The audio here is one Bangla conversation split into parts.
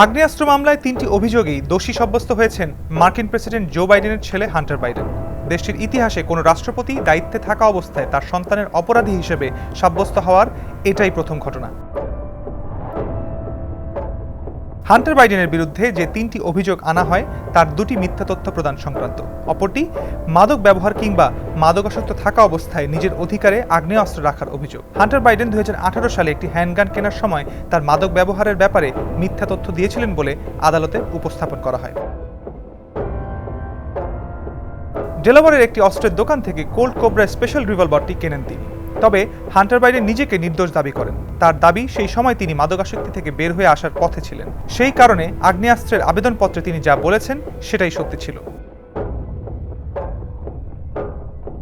আগ্নেয়াস্ত্র মামলায় তিনটি অভিযোগেই দোষী সাব্যস্ত হয়েছেন মার্কিন প্রেসিডেন্ট জো বাইডেনের ছেলে হান্টার বাইডেন। দেশটির ইতিহাসে কোনো রাষ্ট্রপতি দায়িত্বে থাকা অবস্থায় তার সন্তানের অপরাধী হিসেবে সাব্যস্ত হওয়ার এটাই প্রথম ঘটনা। হান্টার বাইডেনের বিরুদ্ধে যে তিনটি অভিযোগ আনা হয়, তার দুটি মিথ্যা তথ্য প্রদান সংক্রান্ত। অপরটি, মাদক ব্যবহার কিংবা মাদকাসক্ত থাকা অবস্থায় নিজের অধিকারে আগ্নেয়াস্ত্র রাখার অভিযোগ। হান্টার বাইডেন দুই হাজার আঠারো সালে একটি হ্যান্ডগান কেনার সময় তার মাদক ব্যবহারের ব্যাপারে মিথ্যা তথ্য দিয়েছিলেন বলে আদালতে উপস্থাপন করা হয়। ডেলাওয়ারের একটি অস্ত্রের দোকান থেকে কোল্ড কোবরা স্পেশাল রিভলভারটি কেনেন তিনি। তবে হান্টার বাইডেন নিজেকে নির্দোষ দাবি করেন। তার দাবি সেই সময় তিনি মাদকাসক্তি থেকে বের হয়ে আসার পথে ছিলেন। সেই কারণে আগ্নেয়াস্ত্রের আবেদনপত্রে তিনি যা বলেছেন, সেটাই সত্যি ছিল।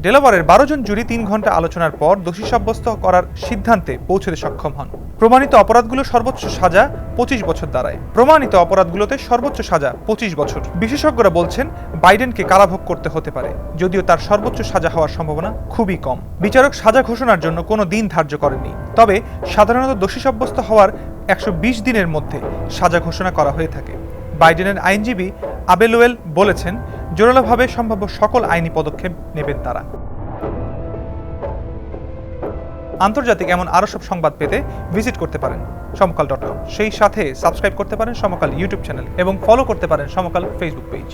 ডেলাওয়ারের বারো জন জুরি তিন ঘণ্টা আলোচনার পর দোষী সাব্যস্ত করার সিদ্ধান্তে পৌঁছতে সক্ষম হন। প্রমাণিত অপরাধগুলো সর্বোচ্চ সাজা পঁচিশ বছর দাঁড়ায়। প্রমাণিত অপরাধগুলোতে সর্বোচ্চ সাজা পঁচিশ বছর। বিশেষজ্ঞরা বলছেন, বাইডেনকে কারাভোগ করতে হতে পারে, যদিও তার সর্বোচ্চ সাজা হওয়ার সম্ভাবনা খুবই কম। বিচারক সাজা ঘোষণার জন্য কোনো দিন ধার্য করেননি। তবে সাধারণত দোষী সাব্যস্ত হওয়ার একশো বিশ দিনের মধ্যে সাজা ঘোষণা করা হয়ে থাকে। বাইডেনের আইনজীবী আবেলোয়েল বলেছেন, জোরালোভাবে সম্ভাব্য সকল আইনি পদক্ষেপ নেবেন তারা। আন্তর্জাতিক এমন আরও সব সংবাদ পেতে ভিজিট করতে পারেন সমকাল ডট কম। সেই সাথে সাবস্ক্রাইব করতে পারেন সমকাল ইউটিউব চ্যানেল এবং ফলো করতে পারেন সমকাল ফেসবুক পেজ।